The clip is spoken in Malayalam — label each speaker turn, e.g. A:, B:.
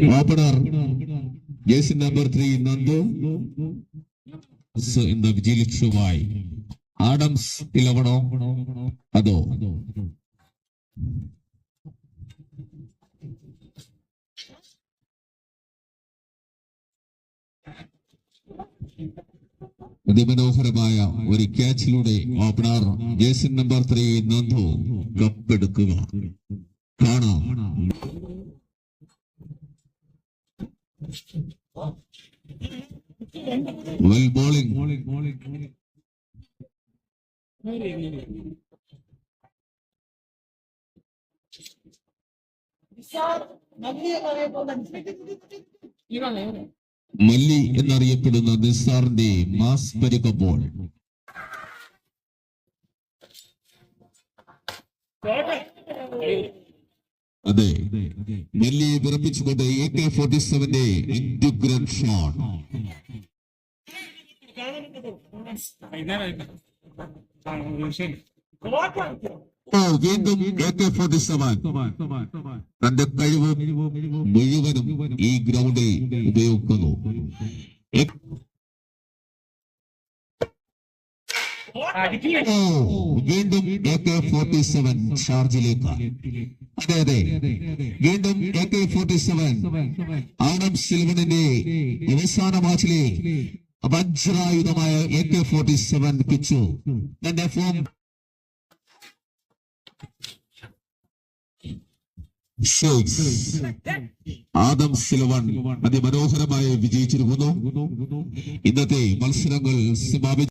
A: ഓപ്പണർ ജേസി നമ്പർ ത്രീ നന്ദു. എന്ന വിജയലക്ഷുമായി ആഡംസ് ഇലവണോ? അതോ? അതിമനോഹരമായ ഒരു ക്യാച്ചിലൂടെ opener Jason number three Nandu കപ്പെടുക്കുക കാണാം. വെൽ ബോളിംഗ് മല്ലി എന്നറിയപ്പെടുന്ന നിസാറിന്റെ മാസ് പരിക്കപ്പോൾ അതെ. മല്ലിയെ വിറപ്പിച്ചുകൊണ്ട് എ കെ ഫോർട്ടി സെവന്റെ ഇന്റഗ്രൻ ഷോട്ട്. ഓ വീണ്ടും എ കെ ഫോർട്ടി സെവൻ തന്റെ കഴിവ് മുഴുവനും ഈ ഗ്രൗണ്ടിൽ ഉപയോഗിക്കുന്നു. വീണ്ടും ഫോർട്ടി സെവൻ ഷാർജിലേക്ക് അതെ അതെ. വീണ്ടും എ കെ ഫോർട്ടി സെവൻ ആനം സിൽവണിന്റെ അവസാന മാച്ചിലെ വജ്രായുധമായ എ കെ ഫോർട്ടി സെവൻ പിച്ചു. തന്റെ ഫോം ആദം സിലവൺ അതിമനോഹരമായി വിജയിച്ചിരിക്കുന്നു. ഇന്നത്തെ മത്സരങ്ങൾ സമാപിച്ചു